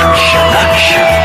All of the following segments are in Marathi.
लक्ष लक्ष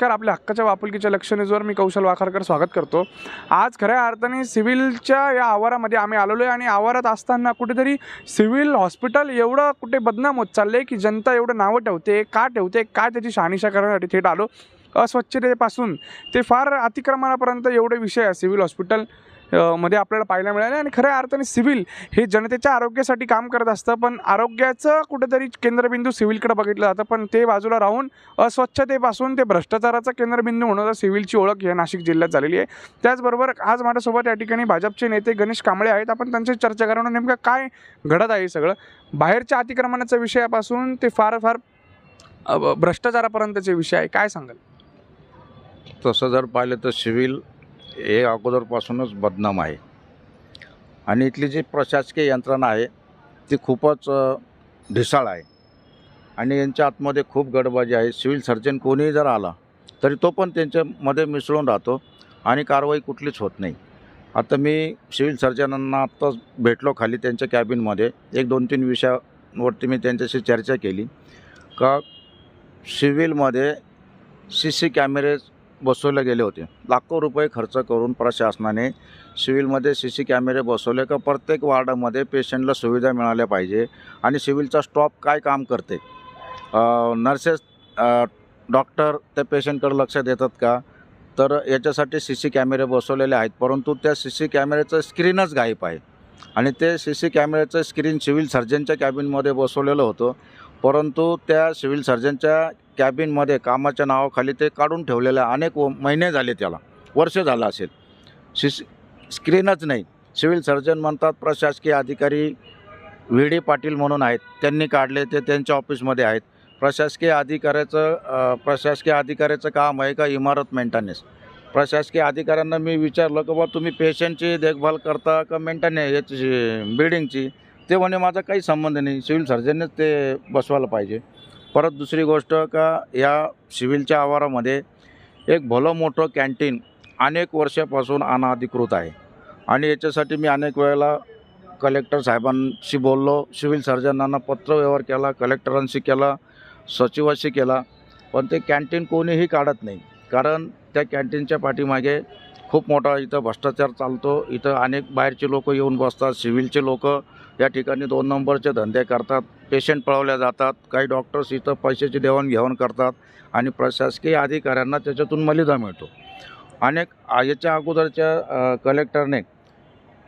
नमस्कार आपल्या हक्काच्या वापुलकीच्या लक्ष न्यूजवर मी कौशल वाखारकर स्वागत करतो. आज खऱ्या अर्थाने सिव्हिलच्या या आवारामध्ये आम्ही आलेलो आहे आणि आवारात असताना कुठेतरी सिव्हिल हॉस्पिटल एवढं कुठे बदनाम होत चाललं आहे की जनता एवढं नावं ठेवते का ठेवते काय त्याची शहानिशा करण्यासाठी थेट आलो? अस्वच्छतेपासून ते फार अतिक्रमणापर्यंत एवढे विषय आहे सिव्हिल हॉस्पिटल. मध्ये आपल्याला पाहायला मिळाले आणि खऱ्या अर्थाने सिव्हिल हे जनतेच्या आरोग्यासाठी काम करत असतं. पण आरोग्याचं कुठेतरी केंद्रबिंदू सिव्हिलकडे बघितलं जातं. पण ते बाजूला राहून अस्वच्छतेपासून ते भ्रष्टाचाराचा केंद्रबिंदू म्हणून सिव्हिलची ओळख या नाशिक जिल्ह्यात झालेली आहे. त्याचबरोबर आज माझ्यासोबत या ठिकाणी भाजपचे नेते गणेश कांबळे आहेत. आपण त्यांची चर्चा करणं नेमकं काय घडत आहे सगळं. बाहेरच्या अतिक्रमणाच्या विषयापासून ते फार फार भ्रष्टाचारापर्यंतचे विषय आहे. काय सांगाल? तसं जर पाहिलं तर सिव्हिल हे अगोदरपासूनच बदनाम आहे. आणि इथली जी प्रशासकीय यंत्रणा आहे ती खूपच ढिसाळ आहे. आणि यांच्या आतमध्ये खूप गडबाजी आहे. सिव्हिल सर्जन कोणीही जर आला तरी तो पण त्यांच्यामध्ये मिसळून राहतो आणि कारवाई कुठलीच होत नाही. आता मी सिव्हिल सर्जनांना आत्ताच भेटलो खाली त्यांच्या कॅबिनमध्ये. एक दोन तीन विषयावरती मी त्यांच्याशी चर्चा केली. का सिव्हिलमध्ये सी सी कॅमेरेज बसवले गेले होते. लाखो रुपये खर्च करून प्रशासनाने सिव्हिलमध्ये सी सी कॅमेरे बसवले का प्रत्येक वार्डामध्ये पेशंटला सुविधा मिळाल्या पाहिजे आणि सिव्हिलचा स्टॉप काय काम करते? नर्सेस डॉक्टर त्या पेशंटकडे लक्ष देतात का? तर याच्यासाठी सी सी कॅमेरे बसवलेले आहेत परंतु त्या सी सी कॅमेऱ्याचं स्क्रीनच गायब आहे. आणि ते सी सी कॅमेऱ्याचं स्क्रीन सिव्हिल सर्जनच्या कॅबिनमध्ये बसवलेलं होतं. परंतु त्या सिव्हिल सर्जनच्या कॅबिनमध्ये कामाच्या नावाखाली ते काढून ठेवलेलं आहे. अनेक व- महिने झाले त्याला. वर्ष झालं असेल. सी स्क्रीनच नाही. सिव्हिल सर्जन म्हणतात प्रशासकीय अधिकारी व्ही डी पाटील म्हणून आहेत. त्यांनी काढले ते त्यांच्या ऑफिसमध्ये आहेत. प्रशासकीय अधिकाऱ्याचं प्रशासकीय अधिकाऱ्याचं काम आहे का? इमारत मेंटेनन्स प्रशासकीय अधिकाऱ्यांना मी विचारलं की बा तुम्ही पेशंटची देखभाल करता का मेंटेन याची बिल्डिंगची ते म्हणे माझा काही संबंध नाही. सिव्हिल सर्जननेच ते बसवायला पाहिजे. परत दुसरी गोष्ट का या सिव्हिलच्या आवारामध्ये एक भलं मोठं कॅन्टीन अनेक वर्षापासून अनाधिकृत आहे. आणि याच्यासाठी मी अनेक वेळेला कलेक्टर साहेबांशी बोललो सिव्हिल सर्जनांना पत्रव्यवहार केला कलेक्टरांशी केला सचिवाशी केला पण ते कॅन्टीन कोणीही काढत नाही. कारण त्या कॅन्टीनच्या पाठीमागे खूप मोठा इथं भ्रष्टाचार चालतो. इथं अनेक बाहेरचे लोक येऊन बसतात सिव्हिलचे लोक या ठिकाणी दोन नंबरचे धंदे करतात. पेशंट पळवल्या जातात. काही डॉक्टर्स इथं पैशाची देवाणघेवाण करतात आणि प्रशासकीय अधिकाऱ्यांना त्याच्यातून मलिदा मिळतो. अनेक याच्या अगोदरच्या कलेक्टरने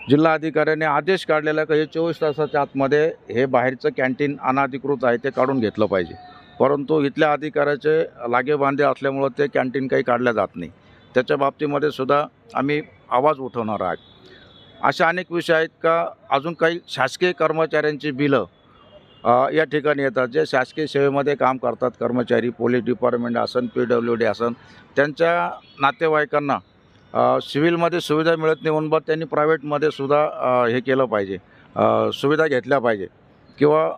जिल्हा अधिकाऱ्याने आदेश काढलेला का हे चोवीस तासाच्या आतमध्ये हे बाहेरचं कॅन्टीन अनाधिकृत आहे ते काढून घेतलं पाहिजे. परंतु इथल्या अधिकाऱ्याचे लागेबांधे असल्यामुळं ते कॅन्टीन काही काढल्या जात नाही. त्याच्या बाबतीमध्ये सुद्धा आम्ही आवाज उठवणार आहोत. अशा अनेक विषय आहेत का? अजून काही शासकीय कर्मचाऱ्यांची बिलं या ठिकाणी येतात. जे शासकीय सेवेमध्ये काम करतात कर्मचारी पोलीस डिपार्टमेंट असन पी डब्ल्यू डी असन त्यांच्या नातेवाईकांना सिव्हिलमध्ये सुविधा मिळत नाही म्हणून बघ त्यांनी प्रायव्हेटमध्ये सुद्धा हे केलं पाहिजे. सुविधा घेतल्या पाहिजे. किंवा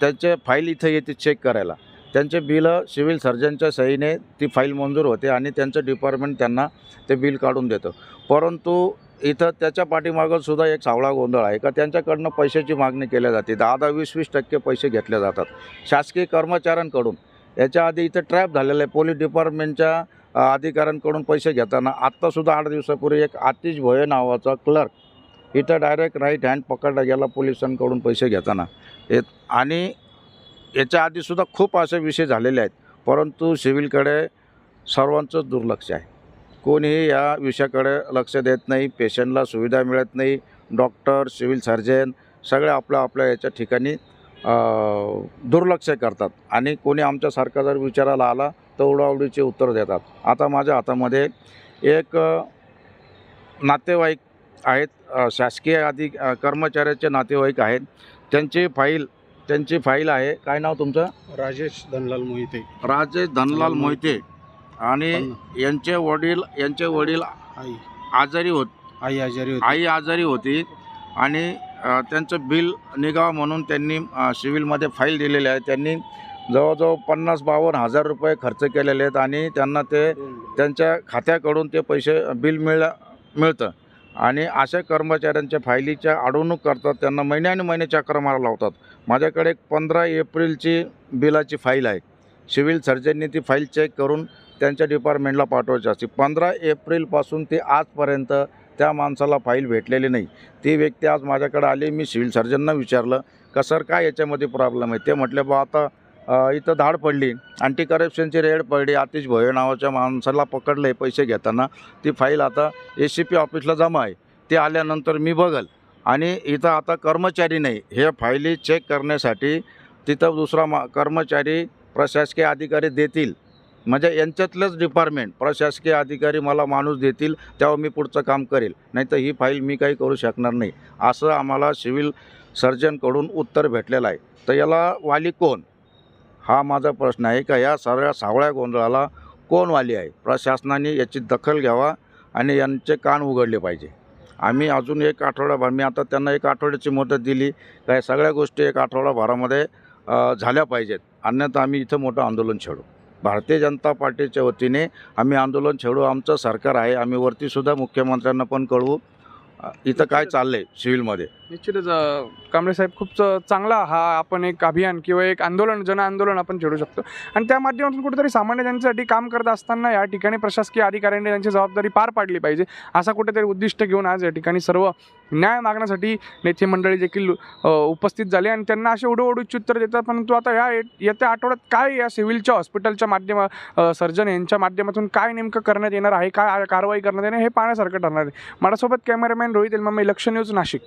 त्यांचे फाईल इथं येते चेक करायला. त्यांचे बिलं सिव्हिल सर्जनच्या सहीने ती फाईल मंजूर होते आणि त्यांचं डिपार्टमेंट त्यांना ते बिल काढून देतं. परंतु इथं त्याच्या पाठीमागं सुद्धा एक सावळा गोंधळ आहे. का त्यांच्याकडनं पैशाची मागणी केल्या जाते. दहा दहा वीस वीस टक्के पैसे घेतले जातात. शासकीय कर्मचाऱ्यांकडून याच्या आधी इथं ट्रॅप झालेलं आहे. पोलीस डिपार्टमेंटच्या अधिकाऱ्यांकडून पैसे घेताना आत्तासुद्धा आठ दिवसापूर्वी एक आतिश भोये नावाचा क्लर्क इथं डायरेक्ट राईट हँड पकडला गेला पोलिसांकडून पैसे घेताना. येत आणि याच्या आधीसुद्धा खूप असे विषय झालेले आहेत. परंतु सिव्हिलकडे सर्वांचंच दुर्लक्ष आहे. कोणीही या विषयाकडे लक्ष देत नाही पेशंटला सुविधा मिळत नाही डॉक्टर सिव्हिल सर्जन सगळे आपल्या आपल्या याच्या ठिकाणी दुर्लक्ष करतात. आणि कोणी आमच्यासारखा जर विचारायला आला तर उडावडीचे उत्तर देतात. आता माझ्या हातामध्ये एक नातेवाईक आहेत शासकीय अधि अ, कर्मचाऱ्याचे नातेवाईक आहेत. त्यांची फाईल त्यांची फाईल आहे. काय नाव तुमचं? राजेश धनलाल मोहिते. राजेश धनलाल मोहिते. आणि यांचे वडील यांचे वडील आई. आजारी होत. आई आजारी होती. आई आजारी होती आणि त्यांचं बिल निघावं म्हणून त्यांनी सिव्हिलमध्ये फाईल दिलेली आहे. त्यांनी जवळजवळ पन्नास बावन्न हजार रुपये खर्च केलेले आहेत आणि त्यांना ते त्यांच्या खात्याकडून ते पैसे बिल मिळ मिळतं. आणि अशा कर्मचाऱ्यांच्या फायलीच्या अडवणूक करतात. त्यांना महिन्याने महिने चक्र मारा लावतात. माझ्याकडे एक पंधरा एप्रिलची बिलाची फाईल आहे. सिव्हिल सर्जननी ती फाईल चेक करून त्यांच्या डिपार्टमेंटला पाठवायची असते. पंधरा एप्रिलपासून ते आजपर्यंत त्या माणसाला फाईल भेटलेली नाही. ती व्यक्ती आज माझ्याकडे आली मी सिव्हिल सर्जनना विचारलं का सर काय याच्यामध्ये प्रॉब्लेम आहे? ते म्हटले बा आता इथं धाड पडली अँटी करप्शनची रेड पडली आतिश भोये नावाच्या माणसाला पकडलं आहे पैसे घेताना. ती फाईल आता ए सी पी ऑफिसला जमा आहे. ते आल्यानंतर मी बघल. आणि इथं आता कर्मचारी नाही. हे फायली चेक करण्यासाठी तिथं दुसरा मा कर्मचारी प्रशासकीय अधिकारी देतील. म्हणजे यांच्यातलंच डिपार्टमेंट प्रशासकीय अधिकारी मला माणूस देतील तेव्हा मी पुढचं काम करेल. नाही तर ही फाईल मी काही करू शकणार नाही. असं आम्हाला सिव्हिल सर्जनकडून उत्तर भेटलेलं आहे. तर याला वाली कोण? हा माझा प्रश्न आहे का? या सगळ्या सावळ्या गोंधळाला कोण वाली आहे? प्रशासनाने याची दखल घ्यावा आणि यांचे कान उघडले पाहिजे. आम्ही अजून एक आठवडाभर मी आता त्यांना एक आठवड्याची मुदत दिली. काय सगळ्या गोष्टी एक आठवडाभरामध्ये झाल्या पाहिजेत. अन्यथा आम्ही इथं मोठं आंदोलन छेडू. भारतीय जनता पार्टीच्या वतीने आम्ही आंदोलन छेडू. आमचं सरकार आहे. आम्ही वरतीसुद्धा मुख्यमंत्र्यांना पण कळवू. इथं काय चाललं आहे सिव्हिलमध्ये? निश्चितच कांबळे साहेब खूप चांगला हा आपण एक अभियान किंवा एक आंदोलन जन आंदोलन आपण छेडू शकतो. आणि त्या माध्यमातून कुठेतरी सामान्य जनतेसाठी काम करत असताना या ठिकाणी प्रशासकीय अधिकाऱ्यांनी त्यांची जबाबदारी पार पाडली पाहिजे. असा कुठेतरी उद्दिष्ट घेऊन आज या ठिकाणी सर्व न्याय मागण्यासाठी नेते मंडळी देखील उपस्थित झाले आणि त्यांना असे उडवडू उत्तर देतात. परंतु आता या येत्या आठवड्यात काय या सिव्हिलच्या हॉस्पिटलच्या माध्यम सर्जन यांच्या माध्यमातून काय नेमकं करण्यात येणार आहे? काय कारवाई करण्यात येणार हे पाहण्यासारखं ठरणार आहे. माझ्यासोबत कॅमेरामॅन रोहित एलमामे लक्ष न्यूज नाशिक.